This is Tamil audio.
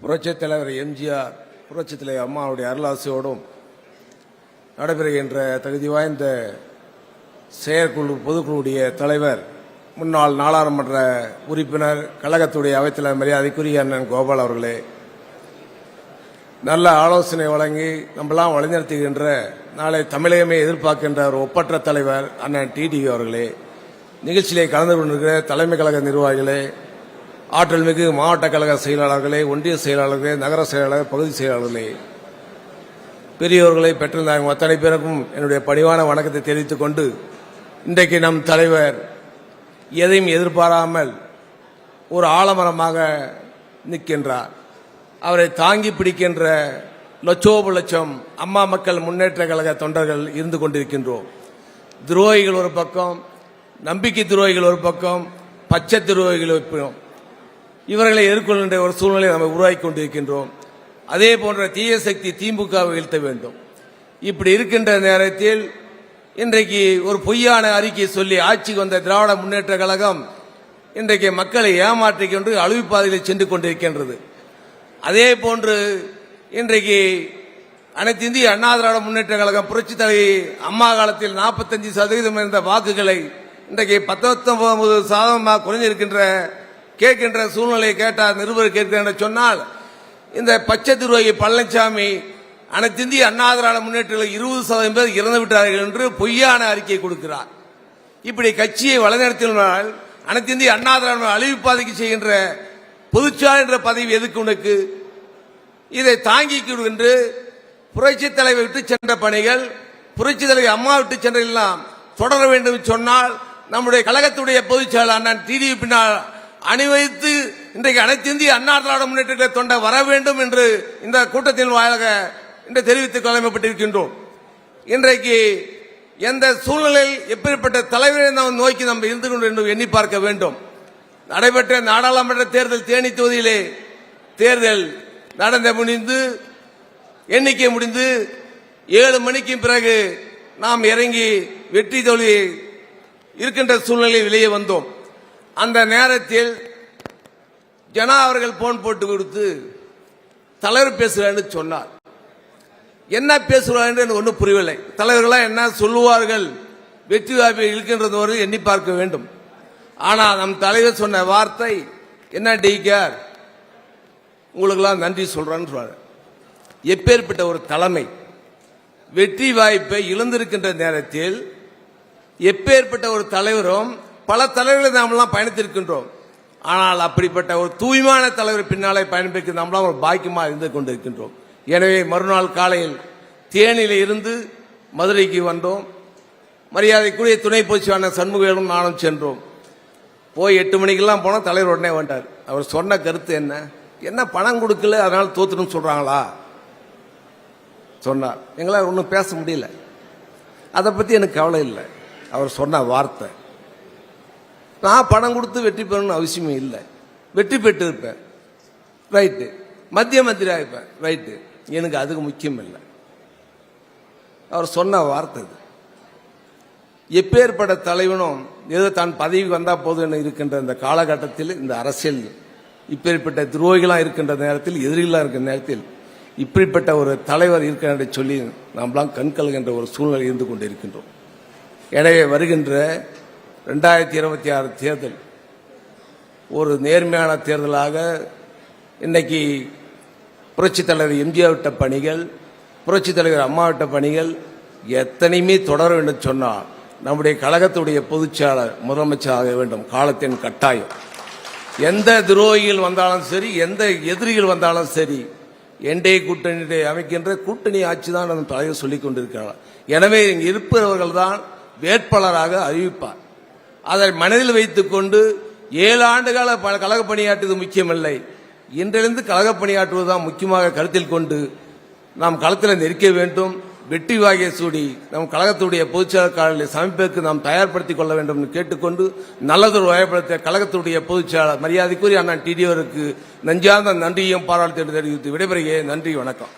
புரட்சித் தலைவர் எம்ஜிஆர் புரட்சித் தலைவர் அம்மாவுடைய அருளாசியோடும் நடைபெறுகின்ற தகுதி வாய்ந்த செயற்குழு பொதுக்குழுடைய தலைவர் முன்னாள் நாடாளுமன்ற உறுப்பினர் கழகத்துடைய அவைத்தலைவர் மரியாதைக்குரிய அண்ணன் கோபால் அவர்களே நல்ல ஆலோசனை வழங்கி நம்மளாம் வழிநடத்துகின்ற நாளை தமிழகமே எதிர்பார்க்கின்ற ஒரு ஒப்பற்ற தலைவர் அண்ணன் டிடிவி அவர்களே நிகழ்ச்சியிலே கலந்து கொண்டிருக்கிற தலைமை கழக நிர்வாகிகளே ஆற்றல் மிகு மாவட்ட கழக செயலாளர்களே ஒன்றிய செயலாளர்களே நகர செயலாளர் பகுதி செயலாளர்களே. பெரியோர்களை பெற்றிருந்தாங்க அத்தனை பேருக்கும் என்னுடைய பணிவான வணக்கத்தை தெரிவித்துக் கொண்டு இன்றைக்கு நம் தலைவர் எதையும் எதிர்பாராமல் ஒரு ஆலமரமாக நிற்கின்றார். அவரை தாங்கி பிடிக்கின்ற லட்சோப லட்சம் அம்மா மக்கள் முன்னேற்ற கழக தொண்டர்கள் இருந்து கொண்டிருக்கின்றோம். துரோகிகள் ஒரு பக்கம் நம்பிக்கை துரோகிகள் ஒரு பக்கம் பச்சை துரோகிகள் ஒரு பக்கம். இவர்களை எதிர்கொள்கின்ற ஒரு சூழ்நிலையை நம்ம உருவாக்கி கொண்டிருக்கின்றோம். அதே போன்ற தீய சக்தி திமுகவை வீழ்த்த வேண்டும். இப்படி இருக்கின்ற நேரத்தில் இன்றைக்கு ஒரு பொய்யான அறிக்கை சொல்லி ஆட்சிக்கு வந்த திராவிட முன்னேற்ற கழகம் இன்றைக்கு மக்களை ஏமாற்றிக் கொண்டு சென்று கொண்டிருக்கின்றது. அதே போன்று இன்றைக்கு அனைத்து இந்திய அண்ணா திராவிட முன்னேற்ற கழகம் புரட்சி தலைவி அம்மா காலத்தில் 45% சதவீதம் இருந்த வாக்குகளை இன்றைக்கு பத்தொன்பது சதவீதமாக குறைஞ்சிருக்கின்ற கேட்கின்ற சூழ்நிலையை கேட்டார் நிருபர் கேட்கின்ற சொன்னால் இந்த பச்சை திருவகை பழனிசாமி அனைத்திந்திய அண்ணா திராவிட இருபது சதவீதம் பேர் இறந்து விட்டார்கள் என்று பொய்யான அறிக்கை கொடுக்கிறார். இப்படி கட்சியை வழிநடத்தினால் அனைத்திந்திய அண்ணா திராவிட செய்கின்ற பொதுச்சார் என்ற பதவி எதுக்கு உனக்கு? இதை தாங்கிக் என்று புரட்சி தலைவர் விட்டு சென்ற பணிகள் புரட்சி தலைவர் அம்மா விட்டு சென்ற எல்லாம் தொடர வேண்டும் என்று சொன்னால் நம்முடைய கழகத்துடைய பொதுச்செயலாளர் அண்ணன் டிடிவி பின்னால் அணிவைத்து இன்றைக்கு அனைத்து இந்திய அண்ணா திராவிட முன்னேற்ற தொண்டை வர வேண்டும் என்று இந்த கூட்டத்தின் வாயிலாக இன்று தெரிவித்துக் கடமைப்பட்டிருக்கின்றோம் இன்றைக்கு எந்த சூழ்நிலையில் எப்படிப்பட்ட தலைவரை நாம் நோக்கி நம்ம இருந்து கொண்டு என்று எண்ணி பார்க்க வேண்டும். நடைபெற்ற நாடாளுமன்ற தேர்தல் தேனி தொகுதியிலே தேர்தல் நடந்த முடிந்து எண்ணிக்கை முடிந்து ஏழு மணிக்கு பிறகு நாம் இறங்கி வெற்றி தோல்வி இருக்கின்ற சூழ்நிலையில் வெளியே வந்தோம். அந்த நேரத்தில் ஜனா அவர்கள் போன் போட்டு கொடுத்து தலைவர் பேசுகிறான்னு சொன்னார். என்ன பேசுகிறார் எனக்கு ஒன்றும் புரியவில்லை. தலைவர்களாக என்ன சொல்லுவார்கள்? வெற்றி வாய்ப்பு இருக்கின்றது ஒரு எண்ணி பார்க்க வேண்டும். ஆனால் நம் தலைவர் சொன்ன வார்த்தை என்ன டீக்கர் உங்களுக்கெல்லாம் நன்றி சொல்கிறான்னு சொல்றாரு. எப்பேற்பட்ட ஒரு தலைமை வெற்றி வாய்ப்பை இழந்திருக்கின்ற நேரத்தில் எப்பேற்பட்ட ஒரு தலைவரும் பல தலைவர்களை நாமெல்லாம் பயணித்திருக்கின்றோம். ஆனால் அப்படிப்பட்ட ஒரு தூய்மையான தலைவர் பின்னாலே பயணிப்பிக்க நாமெல்லாம் ஒரு பாக்கியமாக இருந்து கொண்டிருக்கின்றோம். எனவே மறுநாள் காலையில் தேனியில் இருந்து மதுரைக்கு வந்தோம். மரியாதைக்குரிய துணை பொதுச்சாளர் சண்முகம் நானும் சென்றோம். போய் எட்டு மணிக்கெல்லாம் போனால் தலைவர் உடனே வந்துட்டார். அவர் சொன்ன கருத்து என்ன? என்ன பணம் கொடுக்கல அதனால் தோத்துன்னு சொல்கிறாங்களா சொன்னார். எங்களால் ஒன்றும் பேச முடியல. அதை பற்றி எனக்கு கவலை இல்லை. அவர் சொன்ன வார்த்தை. நான் பணம் கொடுத்து வெற்றி பெறணும்னு அவசியமே இல்லை. வெற்றி பெற்று இருப்பேன் ரைட்டு மத்திய மந்திரி ஆகிப்பேன் ரைட்டு எனக்கு அதுக்கு முக்கியம் இல்லை. அவர் சொன்ன வார்த்தை இது. எப்பேற்பட்ட தலைவனும் ஏதோ தான் பதவி வந்தால் போதும் இருக்கின்ற இந்த காலகட்டத்தில் இந்த அரசியல் இப்பேற்பட்ட துரோகிகளாக இருக்கின்ற நேரத்தில் எதிரிகளாக இருக்கின்ற நேரத்தில் இப்படிப்பட்ட ஒரு தலைவர் இருக்கிற சொல்லி நாம்லாம் கண்கல்கின்ற ஒரு சூழ்நிலை இருந்து கொண்டிருக்கின்றோம். எனவே வருகின்ற ரெண்டாயிரத்தி இருபத்தி ஆறு தேர்தல். ஒரு நேர்மையான தேர்தலாக இன்னைக்கு புரட்சித் தலைவர் எம்ஜிஆர் விட்ட பணிகள் புரட்சித் தலைவர் அம்மா விட்ட பணிகள் எத்தனையுமே தொடர வேண்டும் சொன்னால் நம்முடைய கழகத்துடைய பொதுச்செயலாளர் முதலமைச்சர் ஆக வேண்டும். காலத்தின் கட்டாயம். எந்த துரோகிகள் வந்தாலும் சரி எந்த எதிரிகள் வந்தாலும் சரி என்டே கூட்டணியை அமைக்கின்ற கூட்டணி ஆட்சி தான் நம்ம தலைவர் சொல்லிக் கொண்டிருக்கிறார். எனவே இருப்பவர்கள் தான் வேட்பாளராக அறிவிப்பார். அதை மனதில் வைத்துக்கொண்டு ஏழு ஆண்டுகால பல கழக பணியாற்றுவது முக்கியமில்லை. இன்றிலிருந்து கழக பணியாற்றுவதுதான் முக்கியமாக கருத்தில் கொண்டு நாம் களத்தில் நெருக்க வேண்டும். வெற்றி வாகிய சூடி நம் கழகத்துடைய பொதுச்செயலாளர்களை சமைப்பதற்கு நாம் தயார்படுத்திக் கொள்ள வேண்டும் என்று கேட்டுக்கொண்டு நல்லதொரு வயப்படுத்த கழகத்துடைய பொதுச்செயலாளர் மரியாதைக்குரிய அண்ணன் டிடிஓருக்கு நஞ்சார்ந்த நன்றியும் பாராட்டு தெரிவித்து விடைபெறுகிறேன். நன்றி வணக்கம்.